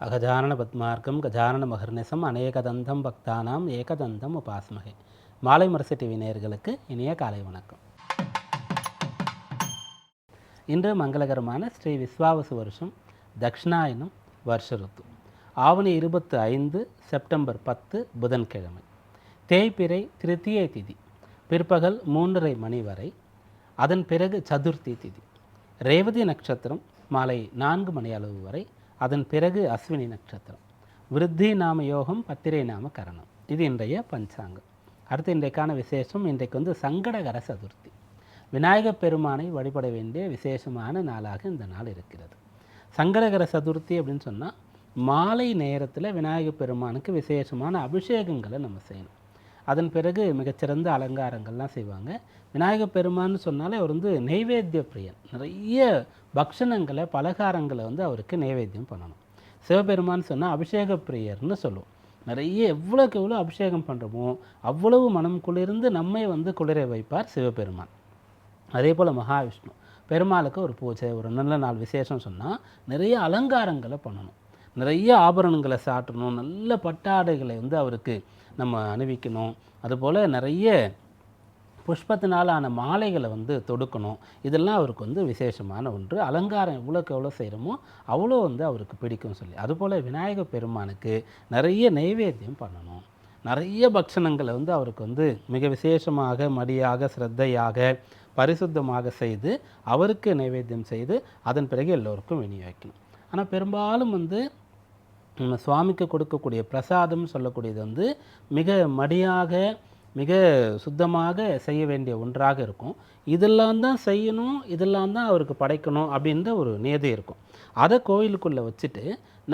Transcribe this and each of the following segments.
அகஜானன பத்மார்க்கம் கஜானன மகர்நிசம் அநேகதந்தம் பக்தானாம் ஏகதந்தம் உபாஸ்மகே மாலை முரசு டிவி நேயர்களுக்கு இனிய காலை வணக்கம். இன்று மங்களகரமான ஸ்ரீ விஸ்வாவசு வருஷம் தக்ஷணாயனம் வருஷ ருத்து. ஆவணி இருபத்து ஐந்து செப்டம்பர் பத்து புதன்கிழமை. தேய்பிறை திருத்தியை திதி. பிற்பகல் மூன்றரை மணி வரை. அதன் பிறகு சதுர்த்தி திதி. ரேவதி நட்சத்திரம் மாலை நான்கு மணி அளவு வரை. அதன் பிறகு அஸ்வினி நட்சத்திரம். விருத்தி நாம யோகம் பத்திரை நாம கரணம். இது இன்றைய பஞ்சாங்கம். அடுத்து இன்றைக்கான விசேஷம் இன்றைக்கு வந்து சங்கடகர சதுர்த்தி. விநாயகப் பெருமானை வழிபட வேண்டிய விசேஷமான நாளாக இந்த நாள் இருக்கிறது. சங்கடகர சதுர்த்தி அப்படின்னு சொன்னால் மாலை நேரத்தில் விநாயகப் பெருமானுக்கு விசேஷமான அபிஷேகங்களை நம்ம செய்யணும். அதன் பிறகு மிகச்சிறந்த அலங்காரங்கள்லாம் செய்வாங்க. விநாயகப் பெருமான்னு சொன்னாலே அவர் வந்து நெய்வேத்திய பிரியன். நிறைய பக்ஷணங்களை பலகாரங்களை வந்து அவருக்கு நெய்வேத்தியம் பண்ணணும். சிவபெருமான்னு சொன்னால் அபிஷேக பிரியர்னு சொல்லுவோம். நிறைய எவ்வளோக்கு எவ்வளோ அபிஷேகம் பண்ணுறோமோ அவ்வளவு மனம் குளிர்ந்து நம்மை வந்து குளிர வைப்பார் சிவபெருமான். அதே போல் மகாவிஷ்ணு. பெருமாளுக்கு ஒரு பூஜை ஒரு நல்ல நாள் விசேஷம் சொன்னால் நிறைய அலங்காரங்களை பண்ணணும். நிறைய ஆபரணங்களை சாட்டணும். நல்ல பட்டாடைகளை வந்து அவருக்கு நம்ம அணிவிக்கணும். அதுபோல் நிறைய புஷ்பத்தினாலான மாலைகளை வந்து தொடுக்கணும். இதெல்லாம் அவருக்கு வந்து விசேஷமான ஒன்று. அலங்காரம் எவ்வளோக்கு எவ்வளோ செய்கிறோமோ அவ்வளோ வந்து அவருக்கு பிடிக்கும் சொல்லி. அதுபோல் விநாயக பெருமானுக்கு நிறைய நைவேத்தியம் பண்ணணும். நிறைய பக்ஷணங்களை வந்து அவருக்கு வந்து மிக விசேஷமாக மடியாக சிரத்தையாக பரிசுத்தமாக செய்து அவருக்கு நைவேத்தியம் செய்து அதன் பிறகு எல்லோருக்கும் விநியோகிக்கணும். ஆனால் பெரும்பாலும் வந்து சுவாமிக்கு கொடுக்கக்கூடிய பிரசாதம் சொல்லக்கூடியது வந்து மிக மடியாக மிக சுத்தமாக செய்ய வேண்டிய ஒன்றாக இருக்கும். இதெல்லாம் தான் செய்யணும் இதெல்லாம் தான் அவருக்கு படைக்கணும் அப்படின்ற ஒரு நியதி இருக்கும். அதை கோயிலுக்குள்ளே வச்சுட்டு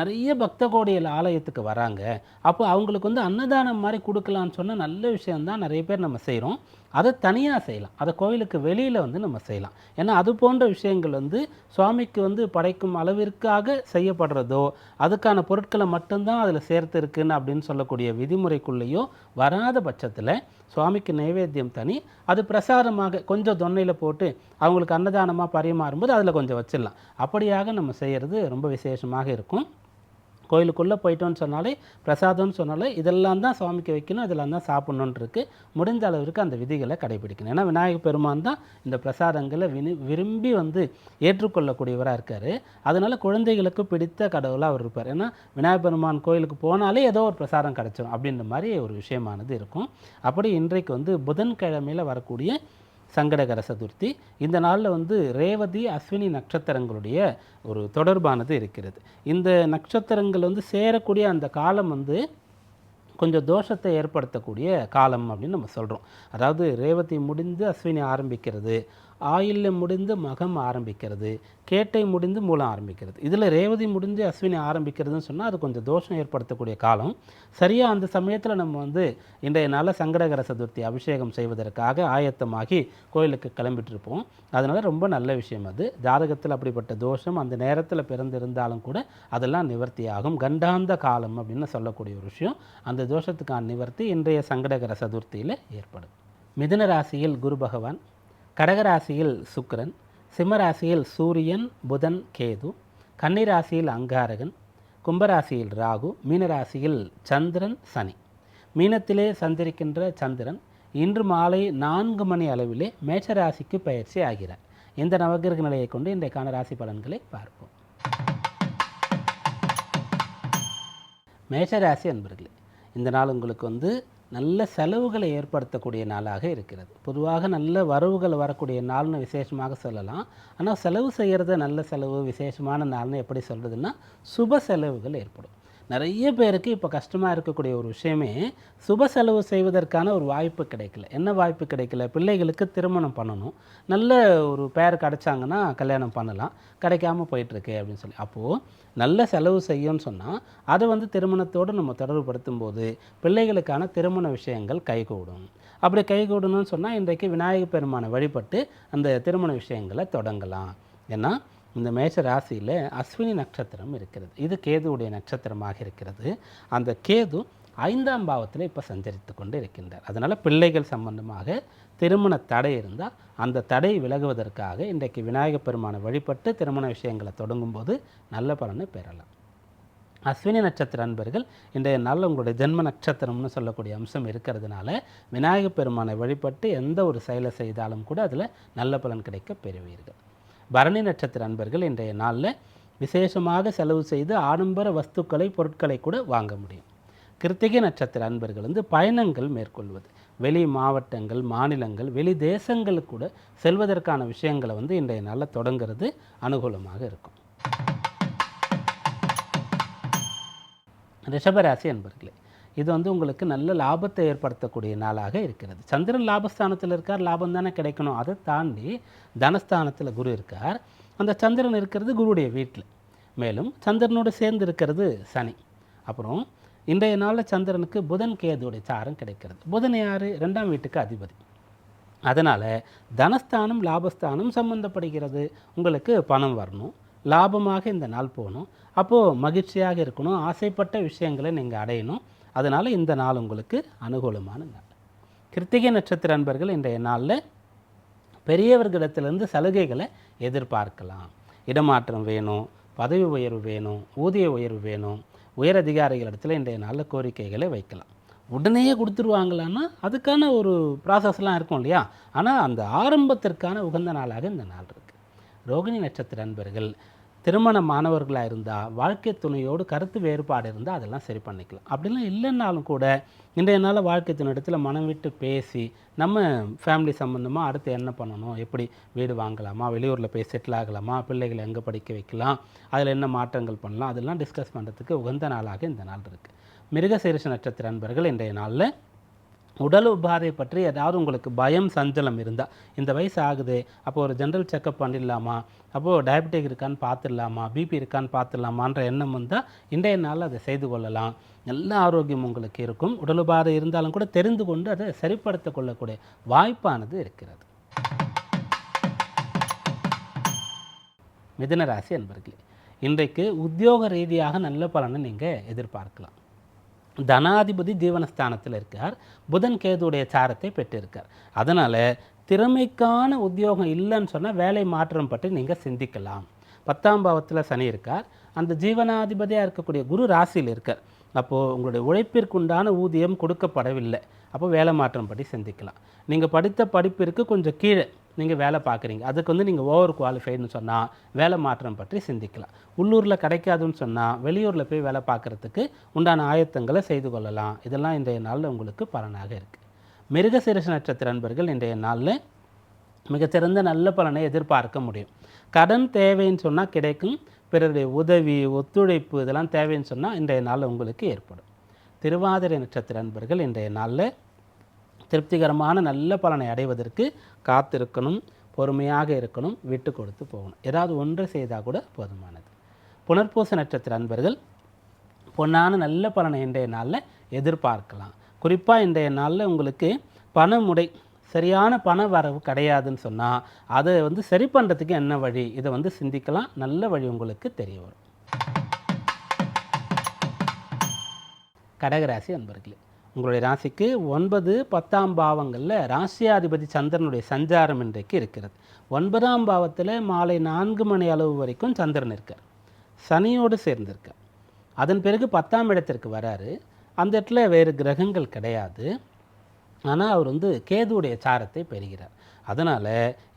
நிறைய பக்த கோடிகள் ஆலயத்துக்கு வராங்க. அப்போ அவங்களுக்கு வந்து அன்னதானம் மாதிரி கொடுக்கலான்னு சொன்னால் நல்ல விஷயம்தான் நிறைய பேர் நம்ம செய்கிறோம் அதை தனியாக செய்யலாம். அதை கோயிலுக்கு வெளியில் வந்து நம்ம செய்யலாம். ஏன்னா அது போன்ற விஷயங்கள் வந்து சுவாமிக்கு வந்து படைக்கும் அளவிற்காக செய்யப்படுறதோ அதுக்கான பொருட்களை மட்டும்தான் அதில் சேர்த்து இருக்குன்னு அப்படின்னு சொல்லக்கூடிய விதிமுறைக்குள்ளேயோ வராத பட்சத்தில் சுவாமிக்கு நைவேத்தியம் தனி. அது பிரசாதமாக கொஞ்சம் தொன்னையில் போட்டு அவங்களுக்கு அன்னதானமாக பரிமாறும்போது அதில் கொஞ்சம் வச்சிடலாம். அப்படியாக நம்ம செய்கிறது ரொம்ப விசேஷமாக இருக்கும். கோயிலுக்குள்ளே போயிட்டோன்னு சொன்னாலே பிரசாதம்னு சொன்னாலே இதெல்லாம் தான் சுவாமிக்கு வைக்கணும் இதெல்லாம் தான் சாப்பிட்ணுன்னு இருக்கு முடிஞ்ச அளவிற்கு அந்த விதிகளை கடைபிடிக்கணும். ஏன்னா விநாயகர் பெருமான் தான் இந்த பிரசாதங்களை வினி விரும்பி வந்து ஏற்றுக்கொள்ளக்கூடியவராக இருக்கார். அதனால் குழந்தைகளுக்கு பிடித்த கடவுளாக அவர் இருப்பார். ஏன்னா விநாயகர் பெருமான் கோயிலுக்கு போனாலே ஏதோ ஒரு பிரசாதம் கிடச்சிடும் அப்படின்ற மாதிரி ஒரு விஷயமானது இருக்கும். அப்படி இன்றைக்கு வந்து புதன்கிழமையில் வரக்கூடிய சங்கடகர சதுர்த்தி. இந்த நாளில் வந்து ரேவதி அஸ்வினி நட்சத்திரங்களுடைய ஒரு தொடர்பானது இருக்கிறது. இந்த நட்சத்திரங்கள் வந்து சேரக்கூடிய அந்த காலம் வந்து கொஞ்சம் தோஷத்தை ஏற்படுத்தக்கூடிய காலம் அப்படின்னு நம்ம சொல்கிறோம் அதாவது ரேவதி முடிந்து அஸ்வினி ஆரம்பிக்கிறது. ஆயில்ல முடிந்து மகம் ஆரம்பிக்கிறது கேட்டை முடிந்து மூலம் ஆரம்பிக்கிறது. இதில் ரேவதி முடிஞ்சு அஸ்வினி ஆரம்பிக்கிறதுன்னு சொன்னால் அது கொஞ்சம் தோஷம் ஏற்படுத்தக்கூடிய காலம். சரியாக அந்த சமயத்தில் நம்ம வந்து இன்றைய நாளில் சங்கடகர சதுர்த்தி அபிஷேகம் செய்வதற்காக ஆயத்தமாகி கோயிலுக்கு கிளம்பிட்டுருப்போம். அதனால் ரொம்ப நல்ல விஷயம் அது. ஜாதகத்தில் அப்படிப்பட்ட தோஷம் அந்த நேரத்தில் பிறந்திருந்தாலும் கூட அதெல்லாம் நிவர்த்தி ஆகும். கண்டாந்த காலம் அப்படின்னு சொல்லக்கூடிய ஒரு விஷயம். அந்த தோஷத்துக்கான நிவர்த்தி இன்றைய சங்கடகர சதுர்த்தியில் ஏற்படும். மிதுன ராசியில் குரு பகவான் கடகராசியில் சுக்கிரன் சிம்மராசியில் சூரியன் புதன் கேது கன்னிராசியில் அங்காரகன் கும்பராசியில் ராகு மீனராசியில் சந்திரன் சனி. மீனத்திலே சந்திரிக்கின்ற சந்திரன் இன்று மாலை நான்கு மணி அளவிலே மேஷராசிக்கு பயிற்சி ஆகிறார். இந்த நவகிரக நிலையை கொண்டு இன்றைக்கான ராசி பலன்களை பார்ப்போம். மேஷராசி அன்பர்களே இந்த நாள் உங்களுக்கு வந்து நல்ல செலவுகளை ஏற்படுத்தக்கூடிய நாளாக இருக்கிறது. பொதுவாக நல்ல வரவுகள் வரக்கூடிய நாள்னு விசேஷமாக சொல்லலாம். ஆனால் செலவு செய்கிறத நல்ல செலவு விசேஷமான நாள்னு எப்படி சொல்கிறதுன்னா சுப செலவுகள் ஏற்படும். நிறைய பேருக்கு இப்போ கஷ்டமாக இருக்கக்கூடிய ஒரு விஷயமே சுப செலவு செய்வதற்கான ஒரு வாய்ப்பு கிடைக்கல. என்ன வாய்ப்பு கிடைக்கல? பிள்ளைகளுக்கு திருமணம் பண்ணணும். நல்ல ஒரு பேர் கிடைச்சாங்கன்னா கல்யாணம் பண்ணலாம். கிடைக்காம போயிட்டுருக்கு அப்படின்னு சொல்லி. அப்போது நல்ல செலவு செய்யும்னு சொன்னால் அதை வந்து திருமணத்தோடு நம்ம தொடர்புபடுத்தும் போது பிள்ளைகளுக்கான திருமண விஷயங்கள் கைகூடும். அப்படி கைகூடணும்னு சொன்னால் இன்றைக்கு விநாயகர் பெருமானை வழிபட்டு அந்த திருமண விஷயங்களை தொடங்கலாம். ஏன்னா இந்த மேஷ ராசியில் அஸ்வினி நட்சத்திரம் இருக்கிறது. இது கேதுவுடைய நட்சத்திரமாக இருக்கிறது. அந்த கேது ஐந்தாம் பாவத்தில் இப்போ சஞ்சரித்து கொண்டு இருக்கின்றார். அதனால் பிள்ளைகள் சம்பந்தமாக திருமண தடை இருந்தால் அந்த தடை விலகுவதற்காக இன்றைக்கு விநாயகப் பெருமானை வழிபட்டு திருமண விஷயங்களை தொடங்கும்போது நல்ல பலனை பெறலாம். அஸ்வினி நட்சத்திர அன்பர்கள் இன்றைய நாளில் உங்களுடைய ஜென்ம நட்சத்திரம்னு சொல்லக்கூடிய அம்சம் இருக்கிறதுனால விநாயகப் பெருமானை வழிபட்டு எந்த ஒரு செயலை செய்தாலும் கூட அதில் நல்ல பலன் கிடைக்க பெறுவீர்கள். பரணி நட்சத்திர அன்பர்கள் இன்றைய நாளில் விசேஷமாக செலவு செய்து ஆடம்பர வஸ்துக்களை பொருட்களை கூட வாங்க முடியும். கிருத்திகை நட்சத்திர அன்பர்கள் வந்து பயணங்கள் மேற்கொள்வது. வெளி மாவட்டங்கள் மாநிலங்கள் வெளி தேசங்களுக்கு கூட செல்வதற்கான விஷயங்களை வந்து இன்றைய நாளில் தொடங்குறது அனுகூலமாக இருக்கும். ரிஷபராசி அன்பர்களே இது வந்து உங்களுக்கு நல்ல லாபத்தை ஏற்படுத்தக்கூடிய நாளாக இருக்கிறது. சந்திரன் லாபஸ்தானத்தில் இருக்கார் லாபம் தானே கிடைக்கணும். அதை தாண்டி தனஸ்தானத்தில் குரு இருக்கார். அந்த சந்திரன் இருக்கிறது குருவுடைய வீட்டில். மேலும் சந்திரனோடு சேர்ந்து இருக்கிறது சனி. அப்புறம் இன்றைய நாளில் சந்திரனுக்கு புதன் கேதுடைய சாரம் கிடைக்கிறது. புதன் யார்? ரெண்டாம் வீட்டுக்கு அதிபதி. அதனால் தனஸ்தானம் லாபஸ்தானம் சம்பந்தப்படுகிறது. உங்களுக்கு பணம் வரணும் லாபமாக இந்த நாள் போகணும். அப்போது மகிழ்ச்சியாக இருக்கணும் ஆசைப்பட்ட விஷயங்களை நீங்கள் அடையணும். அதனால் இந்த நாள் உங்களுக்கு அனுகூலமான நாள். கிருத்திகை நட்சத்திர அன்பர்கள் இன்றைய நாளில் பெரியவர்களிடத்திலிருந்து சலுகைகளை எதிர்பார்க்கலாம். இடமாற்றம் வேணும் பதவி உயர்வு வேணும் ஊதிய உயர்வு வேணும் உயர் அதிகாரிகளிடத்தில் இன்றைய நாளில் கோரிக்கைகளை வைக்கலாம். உடனே கொடுத்துருவாங்களான்னா அதுக்கான ஒரு ப்ராசஸ்லாம் இருக்கும் இல்லையா? ஆனால் அந்த ஆரம்பத்திற்கான உகந்த நாளாக இந்த நாள் இருக்குது ரோகிணி நட்சத்திர அன்பர்கள் திருமண மாணவர்களாக இருந்தால் வாழ்க்கை துணையோடு கருத்து வேறுபாடு இருந்தால் அதெல்லாம் சரி பண்ணிக்கலாம். அப்படிலாம் இல்லைன்னாலும் கூட இன்றைய நாள் வாழ்க்கை துணையிடத்தில் மனம் விட்டு பேசி நம்ம ஃபேமிலி சம்மந்தமாக அடுத்து என்ன பண்ணணும்? எப்படி வீடு வாங்கலாமா? வெளியூரில் போய் செட்டில் ஆகலாமா? பிள்ளைகளை எங்கே படிக்க வைக்கலாம்? அதில் என்ன மாற்றங்கள் பண்ணலாம்? அதெல்லாம் டிஸ்கஸ் பண்ணுறதுக்கு உகந்த நாளாக இந்த நாள் இருக்குது மிருகசீரிஷ நட்சத்திர அன்பர்கள் இன்றைய நாளில் உடல் உபாதை பற்றி ஏதாவது உங்களுக்கு பயம் சஞ்சலம் இருந்தால் இந்த வயசு ஆகுது அப்போ ஒரு ஜென்ரல் செக்கப் பண்ணிடலாமா? அப்போது டயபெட்டிக் இருக்கான்னு பார்த்துடலாமா? பிபி இருக்கான்னு பார்த்துடலாமான்ற எண்ணம் வந்தால் இன்றைய நாளில் அதை செய்து கொள்ளலாம். நல்ல ஆரோக்கியம் உங்களுக்கு இருக்கும். உடல் உபாதை இருந்தாலும் கூட தெரிந்து கொண்டு அதை சரிப்படுத்த கொள்ளக்கூடிய வாய்ப்பானது இருக்கிறது. மிதனராசி அன்பர்களே இன்றைக்கு உத்தியோக ரீதியாக நல்ல பலனை நீங்கள் எதிர்பார்க்கலாம். தனாதிபதி ஜீவனஸ்தானத்தில் இருக்கார். புதன் கேதுவுடைய சாரத்தை பெற்றிருக்கார். அதனால் திறமைக்கான உத்தியோகம் இல்லைன்னு சொன்னால் வேலை மாற்றம் பற்றி நீங்கள் சிந்திக்கலாம். பத்தாம் பாவத்தில் சனி இருக்கார். அந்த ஜீவனாதிபதியாக இருக்கக்கூடிய குரு ராசியில் இருக்கார். அப்போது உங்களுடைய உழைப்பிற்குண்டான ஊதியம் கொடுக்கப்படவில்லை. அப்போ வேலை மாற்றம் பற்றி சிந்திக்கலாம். நீங்கள் படித்த படிப்பிற்கு கொஞ்சம் கீழே நீங்கள் வேலை பார்க்குறீங்க. அதுக்கு வந்து நீங்கள் ஓவர் குவாலிஃபைடுன்னு சொன்னால் வேலை மாற்றம் பற்றி சிந்திக்கலாம். உள்ளூரில் கிடைக்காதுன்னு சொன்னால் வெளியூரில் போய் வேலை பார்க்குறதுக்கு உண்டான ஆயத்தங்களை செய்து கொள்ளலாம். இதெல்லாம் இன்றைய நாளில் உங்களுக்கு பலனாக இருக்குது மிருகசீரிஷ நட்சத்திர நண்பர்கள் இன்றைய நாளில் மிகச்சிறந்த நல்ல பலனை எதிர்பார்க்க முடியும். கடன் தேவைன்னு சொன்னால் கிடைக்கும். பிறருடைய உதவி ஒத்துழைப்பு இதெல்லாம் தேவைன்னு சொன்னால் இன்றைய நாளில் உங்களுக்கு ஏற்படும். திருவாதிரை நட்சத்திர நண்பர்கள் இன்றைய நாளில் திருப்திகரமான நல்ல பலனை அடைவதற்கு காத்திருக்கணும் பொறுமையாக இருக்கணும் விட்டு கொடுத்து போகணும். ஏதாவது ஒன்று செய்தால் கூட போதுமானது. புனர்பூச நட்சத்திர அன்பர்கள் பொன்னான நல்ல பலனை இன்றைய நாளில் எதிர்பார்க்கலாம். குறிப்பாக இன்றைய நாளில் உங்களுக்கு பணமுடை சரியான பண வரவு கிடையாதுன்னு சொன்னால் அதை வந்து சரி பண்ணுறதுக்கு என்ன வழி? இதை வந்து சிந்திக்கலாம். நல்ல வழி உங்களுக்கு தெரிய வரும். கடகராசி அன்பர்களே உங்களுடைய ராசிக்கு ஒன்பது பத்தாம் பாவங்களில் ராசியாதிபதி சந்திரனுடைய சஞ்சாரம் இன்றைக்கு இருக்கிறது. ஒன்பதாம் பாவத்தில் மாலை நான்கு மணி அளவு வரைக்கும் சந்திரன் இருக்கார். சனியோடு சேர்ந்திருக்கார். அதன் பிறகு பத்தாம் இடத்திற்கு வராரு. அந்த இடத்துல வேறு கிரகங்கள் கிடையாது. ஆனால் அவர் வந்து கேதுவுடைய சாரத்தை பெறுகிறார். அதனால்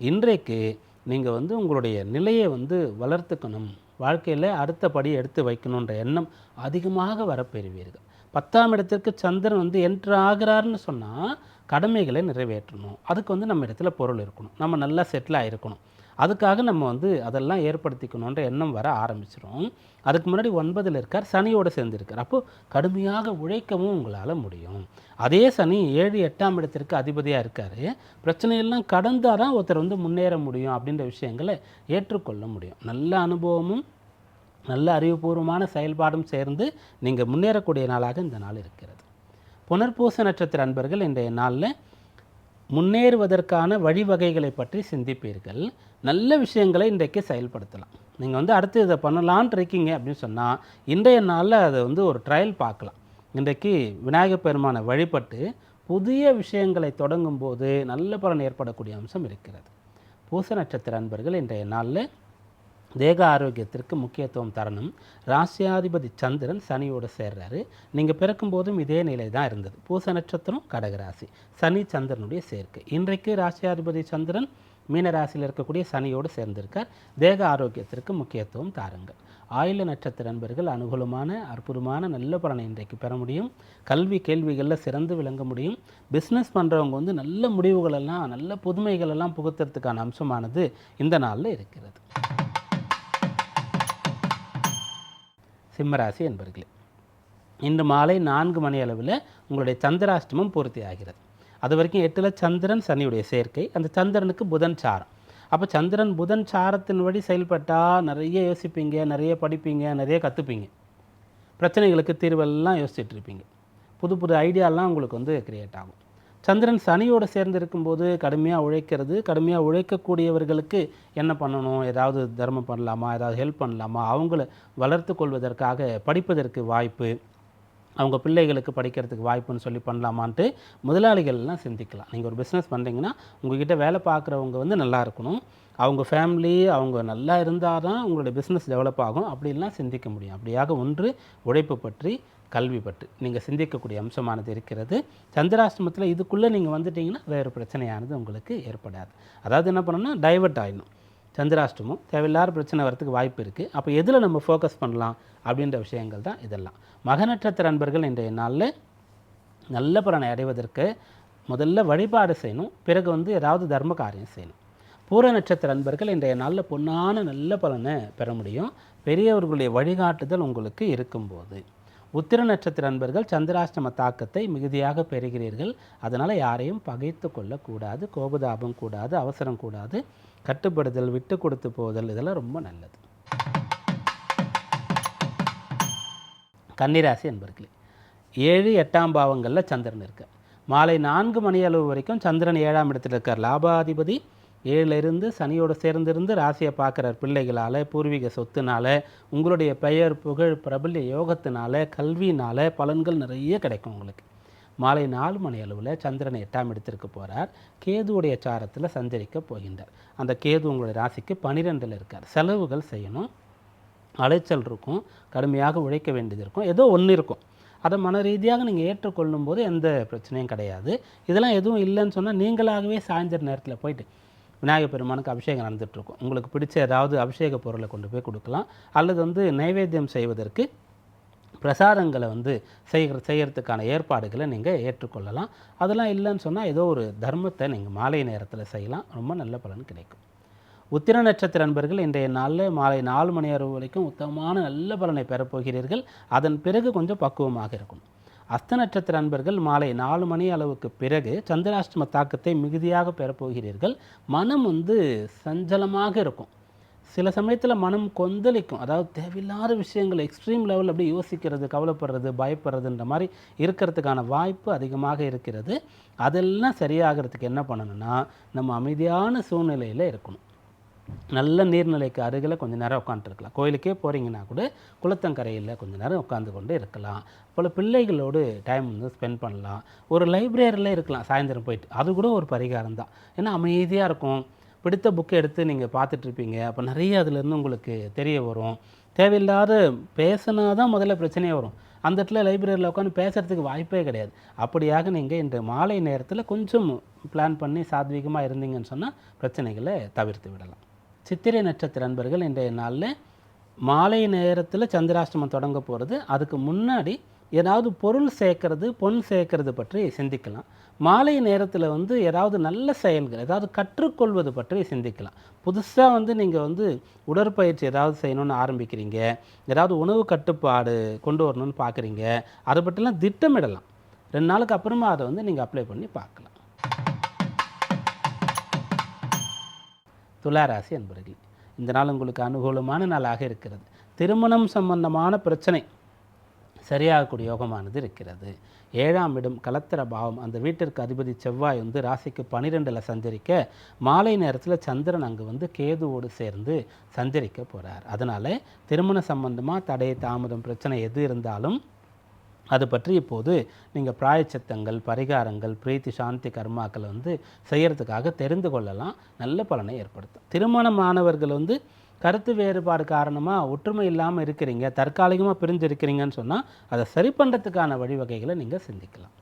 இன்றைக்கு நீங்கள் வந்து உங்களுடைய நிலையை வந்து வளர்த்துக்கணும். வாழ்க்கையில் அடுத்த படி எடுத்து வைக்கணுன்ற எண்ணம் அதிகமாக வரப்பெறுவீர்கள். பத்தாம் இடத்திற்கு சந்திரன் வந்து என்ட்ரு ஆகிறாருன்னு சொன்னால் கடமைகளை நிறைவேற்றணும். அதுக்கு வந்து நம்ம இடத்துல பொருள் இருக்கணும். நம்ம நல்லா செட்டில் ஆகிருக்கணும் அதுக்காக நம்ம வந்து அதெல்லாம் ஏற்படுத்திக்கணுன்ற எண்ணம் வர ஆரம்பிச்சிடும் அதுக்கு முன்னாடி ஒன்பதில் இருக்கார் சனியோடு சேர்ந்துருக்கார். அப்போது கடுமையாக உழைக்கவும் உங்களால் முடியும். அதே சனி ஏழு எட்டாம் இடத்திற்கு அதிபதியாக இருக்கார். பிரச்சனையெல்லாம் கடந்தால் தான் ஒருத்தர் வந்து முன்னேற முடியும் அப்படின்ற விஷயங்களை ஏற்றுக்கொள்ள முடியும். நல்ல அனுபவமும் நல்ல அறிவுபூர்வமான செயல்பாடும் சேர்ந்து நீங்கள் முன்னேறக்கூடிய நாளாக இந்த நாள் இருக்கிறது. புனர்பூச நட்சத்திர அன்பர்கள் இன்றைய நாளில் முன்னேறுவதற்கான வழிவகைகளை பற்றி சிந்திப்பீர்கள். நல்ல விஷயங்களை இன்றைக்கு செயல்படுத்தலாம். நீங்கள் வந்து அடுத்து இதை பண்ணலான்ட்டு இருக்கீங்க அப்படின்னு சொன்னால் இன்றைய நாளில் அதை வந்து ஒரு ட்ரையல் பார்க்கலாம். இன்றைக்கு விநாயகப் பெருமானை வழிபட்டு புதிய விஷயங்களை தொடங்கும் போது நல்ல பலன் ஏற்படக்கூடிய அம்சம் இருக்கிறது. பூச நட்சத்திர அன்பர்கள் இன்றைய நாளில் தேக ஆரோக்கியத்திற்கு முக்கியத்துவம் தரணும். ராசியாதிபதி சந்திரன் சனியோடு சேர்றாரு. நீங்கள் பிறக்கும்போதும் இதே நிலை தான் இருந்தது. பூச நட்சத்திரம் கடகராசி சனி சந்திரனுடைய சேர்க்கை. இன்றைக்கு ராசியாதிபதி சந்திரன் மீனராசியில் இருக்கக்கூடிய சனியோடு சேர்ந்திருக்கார். தேக ஆரோக்கியத்திற்கு முக்கியத்துவம் தாருங்கள். ஆயுள நட்சத்திர நண்பர்கள் அனுகூலமான அற்புதமான நல்ல பலனை இன்றைக்கு பெற முடியும். கல்வி கேள்விகளில் சிறந்து விளங்க முடியும். பிஸ்னஸ் பண்ணுறவங்க வந்து நல்ல முடிவுகளெல்லாம் நல்ல புதுமைகளெல்லாம் புகுத்துறதுக்கான அம்சமானது இந்த நாளில் இருக்கிறது. சிம்மராசி என்பர்களே இன்று மாலை நான்கு மணி அளவில் உங்களுடைய சந்திராஷ்டமம் பூர்த்தி ஆகிறது. அது வரைக்கும் எட்டில் சந்திரன் சனியுடைய சேர்க்கை. அந்த சந்திரனுக்கு புதன் சாரம். அப்போ சந்திரன் புதன் சாரத்தின் வழி செயல்பட்டால் நிறைய யோசிப்பீங்க நிறைய படிப்பீங்க நிறைய கற்றுப்பீங்க பிரச்சனைகளுக்கு தீர்வெல்லாம் யோசிச்சுட்ருப்பீங்க புது புது ஐடியாலாம் உங்களுக்கு வந்து க்ரியேட் ஆகும். சந்திரன் சனியோடு சேர்ந்து இருக்கும்போது கடுமையாக உழைக்கிறது. கடுமையாக உழைக்கக்கூடியவர்களுக்கு என்ன பண்ணணும்? ஏதாவது தர்மம் பண்ணலாமா? ஏதாவது ஹெல்ப் பண்ணலாமா? அவங்கள வளர்த்து கொள்வதற்காக படிப்பதற்கு வாய்ப்பு அவங்க பிள்ளைகளுக்கு படிக்கிறதுக்கு வாய்ப்புன்னு சொல்லி பண்ணலாமான்ட்டு முதலாளிகள்லாம் சிந்திக்கலாம். நீங்கள் ஒரு பிஸ்னஸ் பண்ணுறீங்கன்னா உங்ககிட்ட வேலை பார்க்குறவங்க வந்து நல்லா இருக்கணும். அவங்க ஃபேமிலி அவங்க நல்லா இருந்தால் தான் உங்களுடைய பிஸ்னஸ் டெவலப் ஆகும். அப்படிலாம் சிந்திக்க முடியும். அப்படியாக ஒன்று உழைப்பு பற்றி கல்வி பட்டு நீங்கள் சிந்திக்கக்கூடிய அம்சமானது இருக்கிறது. சந்திராஷ்டமத்தில் இதுக்குள்ளே நீங்கள் வந்துட்டீங்கன்னா வேறு பிரச்சனையானது உங்களுக்கு ஏற்படாது. அதாவது என்ன பண்ணணும்னா டைவர்ட் ஆகிடணும் சந்திராஷ்டமம் தேவையில்லாத பிரச்சனை வரத்துக்கு வாய்ப்பு இருக்குது அப்போ எதில் நம்ம ஃபோக்கஸ் பண்ணலாம் அப்படின்ற விஷயங்கள் தான் இதெல்லாம். மக நட்சத்திர அன்பர்கள் இன்றைய நாளில் நல்ல பலனை அடைவதற்கு முதல்ல வழிபாடு செய்யணும். பிறகு வந்து ஏதாவது தர்ம காரியம் செய்யணும். பூர நட்சத்திர அன்பர்கள் இன்றைய நாளில் பொன்னான நல்ல பலனை பெற முடியும். பெரியவர்களுடைய வழிகாட்டுதல் உங்களுக்கு இருக்கும்போது. உத்திர நட்சத்திர அன்பர்கள் சந்திராஷ்டம தாக்கத்தை மிகுதியாக பெறுகிறீர்கள். அதனால் யாரையும் பகைத்து கொள்ளக்கூடாது கோபதாபம் கூடாது அவசரம் கூடாது. கட்டுப்படுதல் விட்டு கொடுத்து போதல் இதெல்லாம் ரொம்ப நல்லது. கன்னிராசி என்பர்களே ஏழு எட்டாம் பாவங்களில் சந்திரன் இருக்கு மாலை நான்கு மணி அளவு வரைக்கும் சந்திரன் ஏழாம் இடத்தில் இருக்கார். லாபாதிபதி ஏழிலிருந்து சனியோடு சேர்ந்திருந்து ராசியை பார்க்குறார் பிள்ளைகளால் பூர்வீக சொத்துனால உங்களுடைய பெயர் புகழ் பிரபல்ய யோகத்தினால கல்வியினால பலன்கள் நிறைய கிடைக்கும் உங்களுக்கு. மாலை நாலு மணி அளவில் சந்திரன் எட்டாம் இடத்திற்கு போகிறார் கேதுவுடைய சாரத்தில் சஞ்சரிக்க போகின்றார். அந்த கேது உங்களுடைய ராசிக்கு பனிரெண்டில் இருக்கார். செலவுகள் செய்யணும். அலைச்சல் இருக்கும். கடுமையாக உழைக்க வேண்டியது இருக்கும். ஏதோ ஒன்று இருக்கும். அதை மன ரீதியாக நீங்கள் ஏற்றுக்கொள்ளும் போது எந்த பிரச்சனையும் கிடையாது. இதெல்லாம் எதுவும் இல்லைன்னு சொன்னால் நீங்களாகவே சாயந்தர நேரத்தில் போயிட்டு விநாயகர் பெருமானுக்கு அபிஷேகம் நடந்துகிட்ருக்கும். உங்களுக்கு பிடிச்ச ஏதாவது அபிஷேக பொருளை கொண்டு போய் கொடுக்கலாம். அல்லது வந்து நைவேத்தியம் செய்வதற்கு பிரசாதங்களை வந்து செய்கிற செய்கிறதுக்கான ஏற்பாடுகளை நீங்கள் ஏற்றுக்கொள்ளலாம். அதெல்லாம் இல்லைன்னு சொன்னால் ஏதோ ஒரு தர்மத்தை நீங்கள் மாலை நேரத்தில் செய்யலாம். ரொம்ப நல்ல பலன் கிடைக்கும். உத்திர நட்சத்திர அன்பர்கள் இன்றைய நாளில் மாலை நாலு மணி அளவு வரைக்கும் உத்தமமான நல்ல பலனை பெறப்போகிறீர்கள். அதன் பிறகு கொஞ்சம் பக்குவமாக இருக்கணும் அஸ்த நட்சத்திர அன்பர்கள் மாலை நாலு மணி அளவுக்கு பிறகு சந்திராஷ்டம தாக்கத்தை மிகுதியாக பெறப்போகிறீர்கள். மனம் வந்து சஞ்சலமாக இருக்கும். சில சமயத்தில் மனம் கொந்தளிக்கும். அதாவது தேவையில்லாத விஷயங்கள் எக்ஸ்ட்ரீம் லெவல் அப்படியே யோசிக்கிறது கவலைப்படுறது பயப்படுறதுன்ற மாதிரி இருக்கிறதுக்கான வாய்ப்பு அதிகமாக இருக்கிறது. அதெல்லாம் சரியாகிறதுக்கு என்ன பண்ணணும்னா நம்ம அமைதியான சூழ்நிலையில் இருக்கணும். நல்ல நீர்நிலைக்கு அருகில் கொஞ்சம் நேரம் உட்காந்துருக்கலாம் கோயிலுக்கே போகிறீங்கன்னா கூட குளத்தங்கரையில் கொஞ்சம் நேரம் உட்காந்து கொண்டு இருக்கலாம். போல் பிள்ளைகளோடு டைம் வந்து ஸ்பெண்ட் பண்ணலாம். ஒரு லைப்ரரியில் இருக்கலாம் சாயந்தரம் போயிட்டு. அது கூட ஒரு பரிகாரம் தான். ஏன்னா அமைதியாக இருக்கும். பிடித்த புக்கை எடுத்து நீங்கள் பார்த்துட்ருப்பீங்க அப்போ நிறைய அதுலேருந்து உங்களுக்கு தெரிய வரும். தேவையில்லாத பேசினா தான் முதல்ல பிரச்சனையே வரும். அந்த இடத்துல லைப்ரரியில் உட்காந்து பேசுகிறதுக்கு வாய்ப்பே கிடையாது. அப்படியாக நீங்கள் இன்று மாலை நேரத்தில் கொஞ்சம் பிளான் பண்ணி சாத்வீகமாக இருந்தீங்கன்னு சொன்னால் பிரச்சனைகளை தவிர்த்து விடலாம். சித்திரை நட்சத்திர அன்பர்கள் இன்றைய நாளில் மாலை நேரத்தில் சந்திராஷ்டமம் தொடங்க போகிறது. அதுக்கு முன்னாடி ஏதாவது பொருள் சேர்க்கறது பொன் சேர்க்கறது பற்றி சிந்திக்கலாம். மாலை நேரத்தில் வந்து ஏதாவது நல்ல செயல்கள் ஏதாவது கற்றுக்கொள்வது பற்றி சிந்திக்கலாம். புதுசாக வந்து நீங்கள் வந்து உடற்பயிற்சி ஏதாவது செய்யணும்னு ஆரம்பிக்கிறீங்க ஏதாவது உணவு கட்டுப்பாடு கொண்டு வரணும்னு பார்க்குறீங்க அதை பற்றிலாம் திட்டமிடலாம். ரெண்டு நாளுக்கு அப்புறமா அதை வந்து நீங்கள் அப்ளை பண்ணி பார்க்கலாம். துளாராசி அன்பர்களே இந்த நாள் உங்களுக்கு அனுகூலமான நாளாக இருக்கிறது. திருமணம் சம்பந்தமான பிரச்சனை சரியாகக்கூடிய யோகமானது இருக்கிறது. ஏழாம் இடம் கலத்திர பாவம் அந்த வீட்டிற்கு அதிபதி செவ்வாய் வந்து ராசிக்கு பனிரெண்டில் சஞ்சரிக்க மாலை நேரத்தில் சந்திரன் அங்கே வந்து கேதுவோடு சேர்ந்து சஞ்சரிக்க போகிறார் அதனால் திருமண சம்பந்தமாக தடை தாமதம் பிரச்சனை எது இருந்தாலும் அது பற்றி இப்போது நீங்கள் பிராயச்சத்தங்கள் பரிகாரங்கள் பிரீத்தி சாந்தி கர்மாக்களை வந்து செய்கிறதுக்காக தெரிந்து கொள்ளலாம். நல்ல பலனை ஏற்படுத்தும். திருமணமானவர்கள் வந்து கருத்து வேறுபாடு காரணமாக ஒற்றுமை இல்லாமல் இருக்கிறீங்க தற்காலிகமாக பிரிஞ்சு இருக்கிறீங்கன்னு சொன்னால் அதை சரி பண்ணுறதுக்கான வழிவகைகளை நீங்கள் சிந்திக்கலாம்.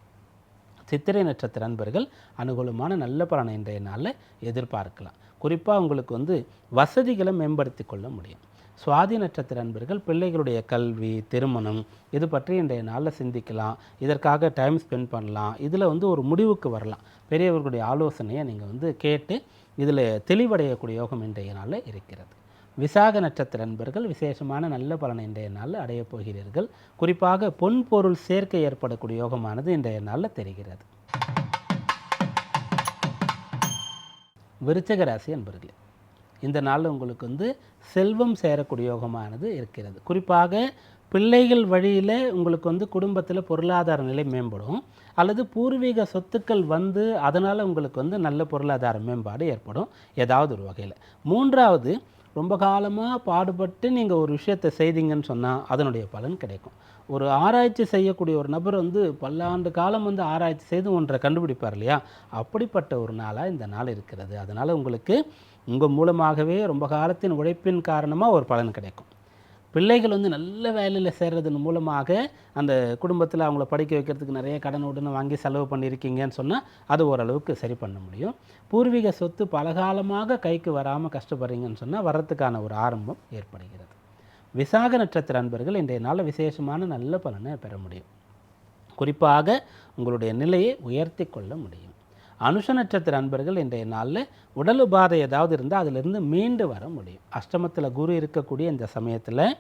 சித்திரை நட்சத்திர அன்பர்கள் அனுகூலமான நல்ல பலனை இன்றைய நாளில் எதிர்பார்க்கலாம். குறிப்பாக உங்களுக்கு வந்து வசதிகளை மேம்படுத்தி கொள்ள முடியும். சுவாதி நட்சத்திர அன்பர்கள் பிள்ளைகளுடைய கல்வி திருமணம் இது பற்றி இன்றைய நாளில் சிந்திக்கலாம். இதற்காக டைம் ஸ்பெண்ட் பண்ணலாம். இதில் வந்து ஒரு முடிவுக்கு வரலாம். பெரியவர்களுடைய ஆலோசனையை நீங்கள் வந்து கேட்டு இதில் தெளிவடையக்கூடிய யோகம் இன்றைய நாளில் இருக்கிறது. விசாக நட்சத்திர அன்பர்கள் விசேஷமான நல்ல பலனை இன்றைய நாளில் அடையப் போகிறீர்கள். குறிப்பாக பொன் பொருள் சேர்க்கை ஏற்படக்கூடிய யோகமானது இன்றைய நாளில் தெரிகிறது. விருச்சக ராசி அன்பர்களே இந்த நாளில் உங்களுக்கு வந்து செல்வம் சேரக்கூடிய யோகமானது இருக்கிறது. குறிப்பாக பிள்ளைகள் வழியில் உங்களுக்கு வந்து குடும்பத்தில் பொருளாதார நிலை மேம்படும். அல்லது பூர்வீக சொத்துக்கள் வந்து அதனால் உங்களுக்கு வந்து நல்ல பொருளாதார மேம்பாடு ஏற்படும். ஏதாவது ஒரு வகையில். மூன்றாவது ரொம்ப காலமாக பாடுபட்டு நீங்கள் ஒரு விஷயத்தை செய்தீங்கன்னு சொன்னால் அதனுடைய பலன் கிடைக்கும். ஒரு ஆராய்ச்சி செய்யக்கூடிய ஒரு நபர் வந்து பல்லாண்டு காலம் வந்து ஆராய்ச்சி செய்து ஒன்றை கண்டுபிடிப்பார் இல்லையா? அப்படிப்பட்ட ஒரு நாளாக இந்த நாள் இருக்கிறது. அதனால் உங்களுக்கு உங்கள் மூலமாகவே ரொம்ப காலத்தின் உழைப்பின் காரணமாக ஒரு பலன் கிடைக்கும். பிள்ளைகள் வந்து நல்ல வேலையில் சேர்றதன் மூலமாக அந்த குடும்பத்தில் அவங்கள படிக்க வைக்கிறதுக்கு நிறைய கடன் உடனே வாங்கி செலவு பண்ணியிருக்கீங்கன்னு சொன்னால் அது ஓரளவுக்கு சரி பண்ண முடியும். பூர்வீக சொத்து பலகாலமாக கைக்கு வராமல் கஷ்டப்படுறீங்கன்னு சொன்னால் வர்றதுக்கான ஒரு ஆரம்பம் ஏற்படுகிறது. விசாக நட்சத்திர அன்பர்கள் இன்றைய நாளில் விசேஷமான நல்ல பலனை பெற முடியும். குறிப்பாக உங்களுடைய நிலையை உயர்த்தி கொள்ள முடியும். அனுஷ நட்சத்திர அன்பர்கள் இன்றைய நாளில் உடல் உபாதை ஏதாவது இருந்தால் அதிலிருந்து மீண்டு வர முடியும். அஷ்டமத்தில் குரு இருக்கக்கூடிய இந்த சமயத்தில்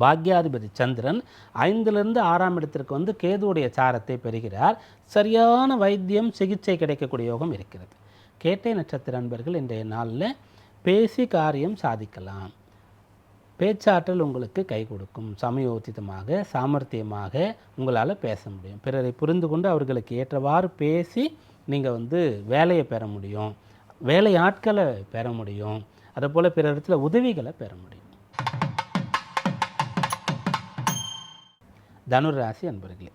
பாக்யாதிபதி சந்திரன் ஐந்திலிருந்து ஆறாம் இடத்திற்கு வந்து கேதுவுடைய சாரத்தை பெறுகிறார். சரியான வைத்தியம் சிகிச்சை கிடைக்கக்கூடிய யோகம் இருக்கிறது. கேட்டை நட்சத்திர அன்பர்கள் இன்றைய நாளில் பேசி காரியம் சாதிக்கலாம். பேச்சாற்றல் உங்களுக்கு கை கொடுக்கும். சமயோசிதமாக சாமர்த்தியமாக உங்களால் பேச முடியும். பிறரை புரிந்து கொண்டு அவர்களுக்கு ஏற்றவாறு பேசி நீங்கள் வந்து வேலையை பெற முடியும். வேலை ஆட்களை பெற முடியும். அதை போல் பிற இடத்துல உதவிகளை பெற முடியும். தனுராசி அன்பர்களே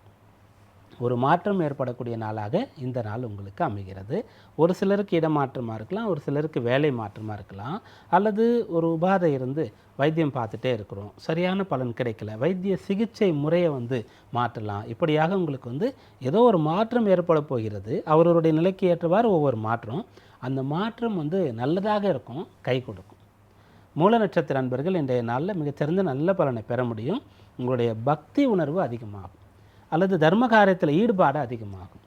ஒரு மாற்றம் ஏற்படக்கூடிய நாளாக இந்த நாள் உங்களுக்கு அமைகிறது. ஒரு சிலருக்கு இடமாற்றமாக இருக்கலாம் ஒரு சிலருக்கு வேலை மாற்றமாக இருக்கலாம் அல்லது ஒரு உபாதை இருந்து வைத்தியம் பார்த்துட்டே இருக்கிறோம். சரியான பலன் கிடைக்கல. வைத்திய சிகிச்சை முறையை வந்து மாற்றலாம். இப்படியாக உங்களுக்கு வந்து ஏதோ ஒரு மாற்றம் ஏற்பட போகிறது. அவர்களுடைய நிலைக்கு ஏற்றவாறு ஒவ்வொரு மாற்றம் அந்த மாற்றம் வந்து நல்லதாக இருக்கும் கை கொடுக்கும். மூல நட்சத்திர அன்பர்கள் இன்றைய நாளில் மிகச்சிறந்த நல்ல பலனை பெற முடியும். உங்களுடைய பக்தி உணர்வு அதிகமாகும். அல்லது தர்ம காரியத்தில் ஈடுபாடு அதிகமாகும்.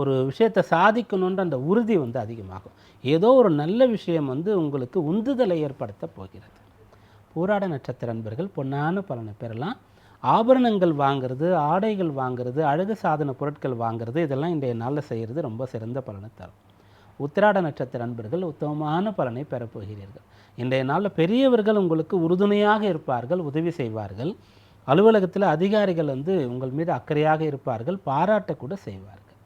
ஒரு விஷயத்தை சாதிக்கணுன்ற அந்த உறுதி வந்து அதிகமாகும். ஏதோ ஒரு நல்ல விஷயம் வந்து உங்களுக்கு உந்துதலை ஏற்படுத்த போகிறது. பூராட நட்சத்திர அன்பர்கள் பொன்னான பலனை பெறலாம். ஆபரணங்கள் வாங்குறது ஆடைகள் வாங்குறது அழகு சாதன பொருட்கள் வாங்குறது இதெல்லாம் இன்றைய நாளில் செய்கிறது ரொம்ப சிறந்த பலனை தரும். உத்திராட நட்சத்திர அன்பர்கள் உத்தமமான பலனை பெறப்போகிறீர்கள் இன்றைய நாளில் பெரியவர்கள் உங்களுக்கு உறுதுணையாக இருப்பார்கள் உதவி செய்வார்கள். அலுவலகத்தில் அதிகாரிகள் வந்து உங்கள் மீது அக்கறையாக இருப்பார்கள் பாராட்டக்கூட செய்வார்கள்.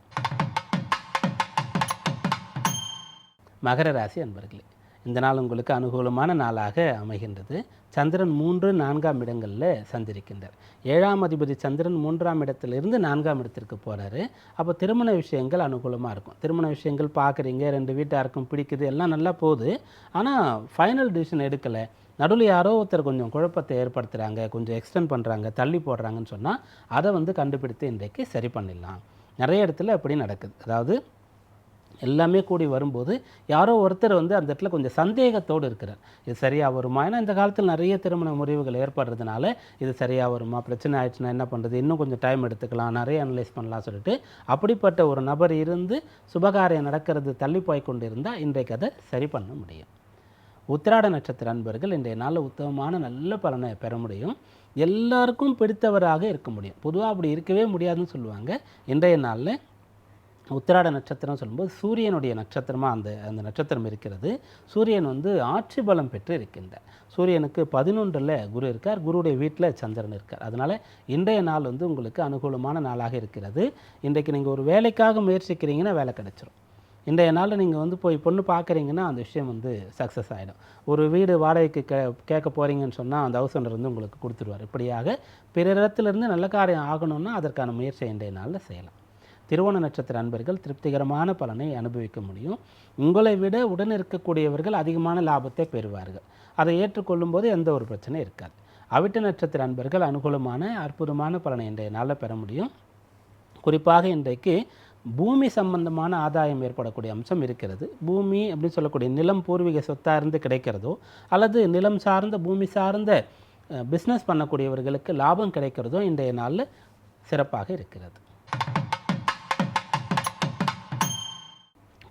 மகர ராசி அன்பர்களே இந்த நாள் உங்களுக்கு அனுகூலமான நாளாக அமைகின்றது. சந்திரன் மூன்று நான்காம் இடங்களில் சந்திருக்கின்றார். ஏழாம் அதிபதி சந்திரன் மூன்றாம் இடத்திலிருந்து நான்காம் இடத்திற்கு போகிறாரு அப்போ திருமண விஷயங்கள் அனுகூலமாக இருக்கும். திருமண விஷயங்கள் பார்க்குறீங்க ரெண்டு வீட்டாருக்கும் பிடிக்குது எல்லாம் நல்லா போகுது. ஆனால் ஃபைனல் டிசிஷன் எடுக்கலை. நடுவில் யாரோ ஒருத்தர் கொஞ்சம் குழப்பத்தை ஏற்படுத்துகிறாங்க கொஞ்சம் எக்ஸ்டெண்ட் பண்ணுறாங்க தள்ளி போடுறாங்கன்னு சொன்னால் அதை வந்து கண்டுபிடித்து இன்றைக்கு சரி பண்ணிடலாம். நிறைய இடத்துல அப்படி நடக்குது. அதாவது எல்லாமே கூடி வரும்போது யாரோ ஒருத்தர் வந்து அந்த இடத்துல கொஞ்சம் சந்தேகத்தோடு இருக்கிறார். இது சரியாக வருமா? ஏன்னா இந்த காலத்தில் நிறைய திருமண முறிவுகள் ஏற்படுறதுனால இது சரியாக வருமா? பிரச்சனை ஆயிடுச்சுன்னா என்ன பண்ணுறது இன்னும் கொஞ்சம் டைம் எடுத்துக்கலாம் நிறைய அனலைஸ் பண்ணலாம் சொல்லிட்டு அப்படிப்பட்ட ஒரு நபர் இருந்து சுபகாரியம் நடக்கிறது தள்ளி போய் கொண்டு இருந்தால் இன்றைக்கு அதை சரி பண்ண முடியும். உத்திராட நட்சத்திர அன்பர்கள் இன்றைய நாளில் உத்தமமான நல்ல பலனை பெற முடியும். எல்லாருக்கும் பிடித்தவராக இருக்க முடியும். பொதுவாக அப்படி இருக்கவே முடியாதுன்னு சொல்லுவாங்க. இன்றைய நாளில் உத்திராட நட்சத்திரம் சொல்லும்போது சூரியனுடைய நட்சத்திரமாக அந்த அந்த நட்சத்திரம் இருக்கிறது. சூரியன் வந்து ஆட்சி பலம் பெற்று இருக்கின்றார். சூரியனுக்கு பதினொன்றில் குரு இருக்கார். குருவுடைய வீட்டில் சந்திரன் இருக்கார். அதனால் இன்றைய நாள் வந்து உங்களுக்கு அனுகூலமான நாளாக இருக்கிறது. இன்றைக்கு நீங்கள் ஒரு வேலைக்காக முயற்சிக்கிறீங்கன்னா வேலை கிடச்சிரும். இன்றைய நாளில் நீங்கள் வந்து போய் பொண்ணு பார்க்குறீங்கன்னா அந்த விஷயம் வந்து சக்ஸஸ் ஆகிடும் ஒரு வீடு வாடகைக்கு கே கேட்க போகிறீங்கன்னு சொன்னால் அந்த ஹவுஸ் ஓனர் வந்து உங்களுக்கு கொடுத்துருவார். இப்படியாக பிற இடத்துலேருந்து நல்ல காரியம் ஆகணும்னா அதற்கான முயற்சியை இன்றைய நாளில் செய்யலாம். திருவோண நட்சத்திர அன்பர்கள் திருப்திகரமான பலனை அனுபவிக்க முடியும். உங்களை விட உடன் இருக்கக்கூடியவர்கள் அதிகமான லாபத்தை பெறுவார்கள். அதை ஏற்றுக்கொள்ளும் போது எந்த ஒரு பிரச்சனையும் இருக்காது. அவிட்ட நட்சத்திர அன்பர்கள் அனுகூலமான அற்புதமான பலனை இன்றைய நாளில் பெற முடியும். குறிப்பாக இன்றைக்கு பூமி சம்பந்தமான ஆதாயம் ஏற்படக்கூடிய அம்சம் இருக்கிறது. பூமி அப்படின்னு சொல்லக்கூடிய நிலம் பூர்வீக சொத்தாக இருந்து கிடைக்கிறதோ அல்லது நிலம் சார்ந்த பூமி சார்ந்த பிஸ்னஸ் பண்ணக்கூடியவர்களுக்கு லாபம் கிடைக்கிறதோ இன்றைய நாளில் சிறப்பாக இருக்கிறது.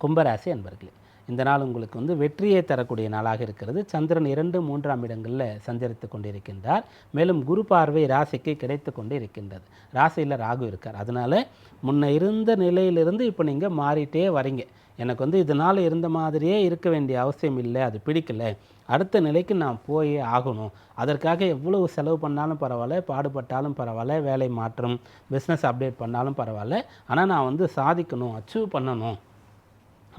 கும்பராசி அன்பர்களே இந்த நாள் உங்களுக்கு வந்து வெற்றியை தரக்கூடிய நாளாக இருக்கிறது. சந்திரன் இரண்டு மூன்றாம் இடங்களில் சஞ்சரித்து கொண்டிருக்கின்றார். மேலும் குரு பார்வை ராசிக்கு கிடைத்து கொண்டு இருக்கின்றது. ராசியில் ராகு இருக்கார். அதனால் முன்ன இருந்த நிலையிலிருந்து இப்போ நீங்கள் மாறிட்டே வரீங்க. எனக்கு வந்து இதனால் இருந்த மாதிரியே இருக்க வேண்டிய அவசியம் இல்லை அது பிடிக்கல. அடுத்த நிலைக்கு நான் போயே ஆகணும். அதற்காக எவ்வளவு செலவு பண்ணாலும் பரவாயில்ல பாடுபட்டாலும் பரவாயில்ல வேலை மாற்றம் பிஸ்னஸ் அப்டேட் பண்ணாலும் பரவாயில்ல. ஆனால் நான் வந்து சாதிக்கணும் அச்சீவ் பண்ணணும்.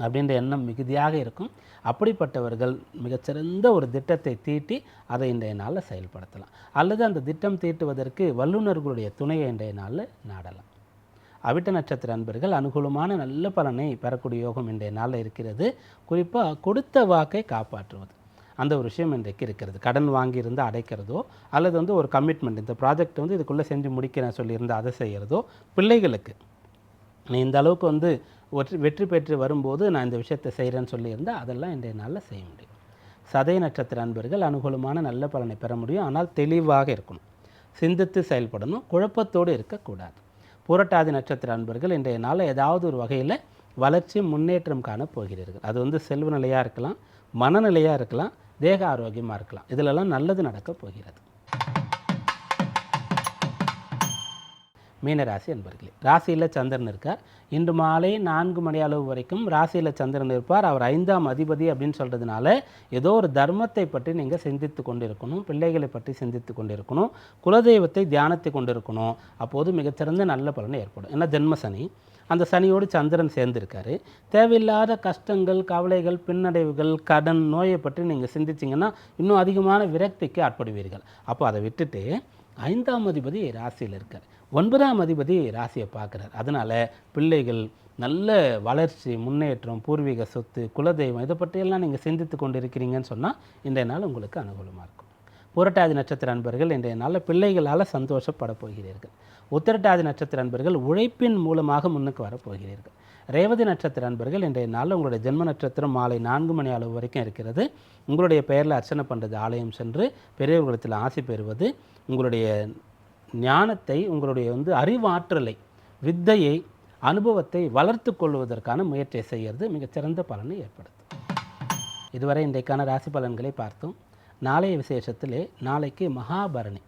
அப்படின்ற எண்ணம் மிகுதியாக இருக்கும். அப்படிப்பட்டவர்கள் மிகச்சிறந்த ஒரு திட்டத்தை தீட்டி அதை இன்றைய நாளில் செயல்படுத்தலாம். அல்லது அந்த திட்டம் தீட்டுவதற்கு வல்லுநர்களுடைய துணையை இன்றைய நாளில் நாடலாம். அவிட்ட நட்சத்திர அன்பர்கள் அனுகூலமான நல்ல பலனை பெறக்கூடிய யோகம் இன்றைய நாளில் இருக்கிறது. குறிப்பாக கொடுத்த வாக்கை காப்பாற்றுவது. அந்த ஒரு விஷயம் இன்றைக்கு இருக்கிறது. கடன் வாங்கியிருந்தால் அடைக்கிறதோ அல்லது வந்து ஒரு கமிட்மெண்ட் இந்த ப்ராஜெக்ட் வந்து இதுக்குள்ளே செஞ்சு முடிக்கிறேன் சொல்லியிருந்தால் அதை செய்கிறதோ பிள்ளைகளுக்கு. நீ இந்த அளவுக்கு வந்து வெற்றி வெற்றி பெற்று வரும்போது நான் இந்த விஷயத்தை செய்கிறேன்னு சொல்லியிருந்தால் அதெல்லாம் இன்றைய நாளில் செய்ய முடியும். சதய நட்சத்திர அன்பர்கள் அனுகூலமான நல்ல பலனை பெற முடியும். ஆனால் தெளிவாக இருக்கணும். சிந்தித்து செயல்படணும். குழப்பத்தோடு இருக்கக்கூடாது. புரட்டாதி நட்சத்திர அன்பர்கள் இன்றைய நாளில் ஏதாவது ஒரு வகையில் வளர்ச்சி முன்னேற்றம் காண போகிறீர்கள். அது வந்து செல்வ நிலையாக இருக்கலாம் மனநிலையாக இருக்கலாம் தேக ஆரோக்கியமாக இருக்கலாம். இதிலெல்லாம் நல்லது நடக்கப் போகிறது. மீனராசி அன்பர்களே ராசியில் சந்திரன் இருக்கார். இன்று மாலை நான்கு மணி அளவு வரைக்கும் ராசியில் சந்திரன் இருப்பார். அவர் ஐந்தாம் அதிபதி அப்படின்னு சொல்கிறதுனால ஏதோ ஒரு தர்மத்தை பற்றி நீங்கள் சிந்தித்து கொண்டிருக்கணும் பிள்ளைகளை பற்றி சிந்தித்து கொண்டிருக்கணும் குலதெய்வத்தை தியானித்து கொண்டிருக்கணும். அப்போது மிகச்சிறந்த நல்ல பலனை ஏற்படும். ஏன்னா ஜென்ம சனி அந்த சனியோடு சந்திரன் சேர்ந்திருக்காரு. தேவையில்லாத கஷ்டங்கள் கவலைகள் பின்னடைவுகள் கடன் நோயை பற்றி நீங்கள் சிந்திச்சிங்கன்னா இன்னும் அதிகமான விரக்திக்கு ஆட்படுவீர்கள். அப்போ அதை விட்டுட்டு ஐந்தாம் அதிபதி ராசியில் இருக்கார். ஒன்பதாம் அதிபதி ராசியை பார்க்குறார். அதனால் பிள்ளைகள் நல்ல வளர்ச்சி முன்னேற்றம் பூர்வீக சொத்து குலதெய்வம் இதை பற்றியெல்லாம் நீங்கள் சிந்தித்து கொண்டு இருக்கிறீங்கன்னு சொன்னால் இன்றைய நாள் உங்களுக்கு அனுகூலமாக இருக்கும். புரட்டாதி நட்சத்திர அன்பர்கள் இன்றைய நாளில் பிள்ளைகளால் சந்தோஷப்பட போகிறீர்கள். உத்திரட்டாதி நட்சத்திர அன்பர்கள் உழைப்பின் மூலமாக முன்னுக்கு வரப்போகிறீர்கள் ரேவதி நட்சத்திர அன்பர்கள் இன்றைய நாளில் உங்களுடைய ஜென்ம நட்சத்திரம் மாலை நான்கு மணி அளவு வரைக்கும் இருக்கிறது. உங்களுடைய பெயரில் அர்ச்சனை பண்ணுறது ஆலயம் சென்று பெரியவர்களிடத்தில் ஆசி பெறுவது. உங்களுடைய ஞானத்தை உங்களுடைய வந்து அறிவாற்றலை வித்தையை அனுபவத்தை வளர்த்து கொள்வதற்கான முயற்சியை செய்கிறது மிகச்சிறந்த பலனை ஏற்படுத்தும். இதுவரை இன்றைக்கான ராசி பலன்களை பார்த்தோம். நாளைய விசேஷத்திலே நாளைக்கு மகாபரணி.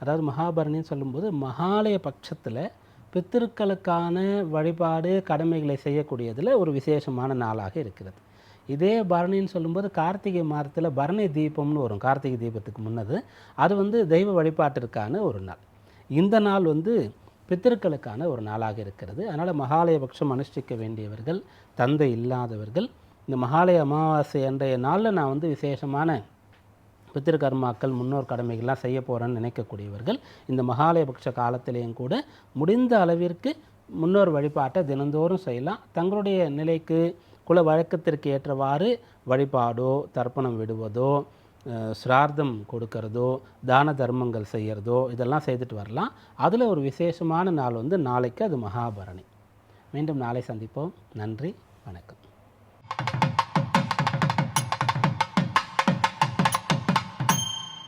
அதாவது மகாபரணின்னு சொல்லும்போது மகாலய பட்சத்தில் பித்திருக்களுக்கான வழிபாடு கடமைகளை செய்யக்கூடியதில் ஒரு விசேஷமான நாளாக இருக்கிறது. இதே பரணின்னு சொல்லும்போது கார்த்திகை மாதத்தில் பரணி தீபம்னு வரும். கார்த்திகை தீபத்துக்கு முன்னது. அது வந்து தெய்வ வழிபாட்டிற்கான ஒரு நாள். இந்த நாள் வந்து பித்திருக்களுக்கான ஒரு நாளாக இருக்கிறது. அதனால் மகாலயபக்ஷம் அனுஷ்டிக்க வேண்டியவர்கள் தந்தை இல்லாதவர்கள் இந்த மகாலய அமாவாசை அன்றைய நாளில் நான் வந்து விசேஷமான பித்திருக்கர்மாக்கள் முன்னோர் கடமைகள்லாம் செய்ய போகிறேன்னு நினைக்கக்கூடியவர்கள் இந்த மகாலயபக்ஷ காலத்திலேயும் கூட முடிந்த அளவிற்கு முன்னோர் வழிபாட்டை தினந்தோறும் செய்யலாம். தங்களுடைய நிலைக்கு குல வழக்கத்திற்கு ஏற்றவாறு வழிபாடோ தர்ப்பணம் விடுவதோ சிரார்த்தம் கொடுக்கறதோ தான தர்மங்கள் செய்கிறதோ இதெல்லாம் செய்துட்டு வரலாம். அதில் ஒரு விசேஷமான நாள் வந்து நாளைக்கு அது மகாபரணி. மீண்டும் நாளை சந்திப்போம். நன்றி வணக்கம்.